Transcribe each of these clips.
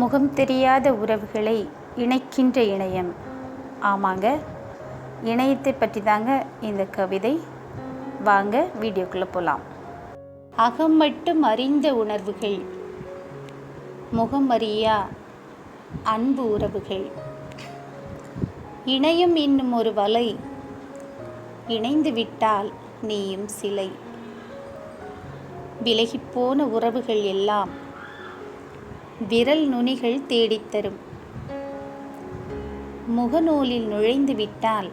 முகம் தெரியாத உறவுகளை இணைக்கின்ற இணையம். ஆமாங்க. இணையத்தை பற்றி தாங்க இந்த கவிதை. வாங்க வீடியோக்குள்ளே போகலாம் அகம் மட்டும் அறிந்த உணர்வுகள் முகம் அறியா அன்பு உறவுகள். இணையம் என்னும் ஒரு வலை இணைந்து விட்டால் நீயும் சிலை. விலகிப்போன உறவுகள் எல்லாம் விரல் நுனிகள் தேடித்தரும் முகநூலில் நுழைந்து விட்டால்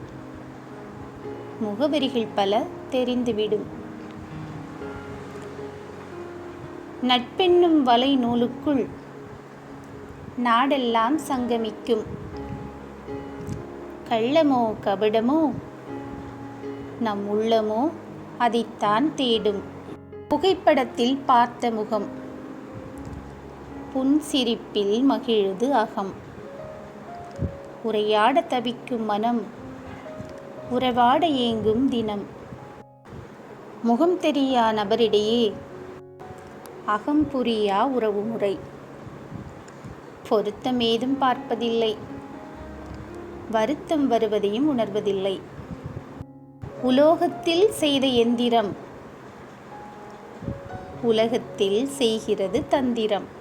முகவரிகள் பல தெரிந்துவிடும் நட்பென்னும் வலை நூலுக்குள் நாடெல்லாம் சங்கமிக்கும். கள்ளமோ கபடமோ நம் உள்ளமோ அதைத்தான் தேடும். புகைப்படத்தில் பார்த்த முகம். புன்சிரிப்பில் மகிழுது அகம். உரையாட தவிக்கும் மனம் உறவாட ஏங்கும் தினம். முகம் தெரியா நபரிடையே அகம் புரியா உறவு முறை. பொருத்தமேதும் பார்ப்பதில்லை வருத்தம் வருவதையும் உணர்வதில்லை. உலோகத்தில் செய்த எந்திரம் உலகத்தில் செய்கிறது தந்திரம்.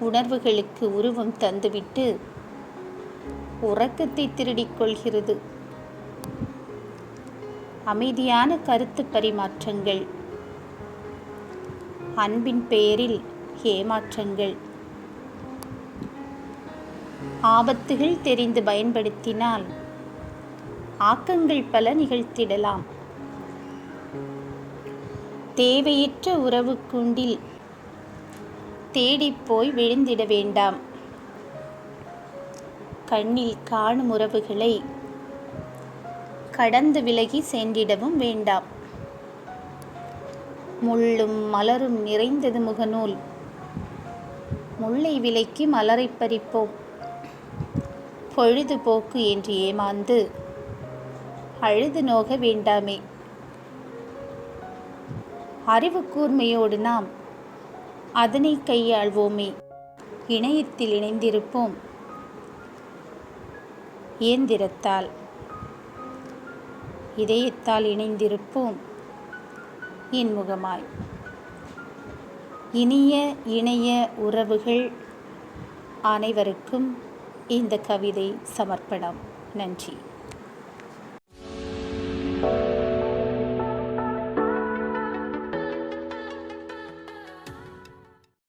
உணர்வுகளுக்கு உருவம் தந்துவிட்டு உறக்கத்தை திருடிக் கொள்கிறது. அமைதியான கருத்து பரிமாற்றங்கள். அன்பின் பெயரில் ஏமாற்றங்கள். ஆபத்துகள் தெரிந்து பயன்படுத்தினால் ஆக்கங்கள் பல நிகழ்த்திடலாம். தேவையற்ற உறவுக்குண்டில் தேடிப்போய் விழுந்திட வேண்டாம். கண்ணில் காணும் உறவுகளை கடந்து விலகி சென்றிடவும் வேண்டாம். முள்ளும் மலரும் நிறைந்தது முகநூல். முல்லை விலைக்கு மலரை பறிப்போம். பொழுதுபோக்கு என்று ஏமாந்து அழுது நோக வேண்டாமே. அறிவு கூர்மையோடு நாம் அதனை கையாள்வோமே. இணையத்தில் இணைந்திருப்போம். இயந்திரத்தால். இதயத்தால் இணைந்திருப்போம். இன்முகமாய். இனிய இணைய உறவுகள் அனைவருக்கும் இந்த கவிதை சமர்ப்பணம். நன்றி.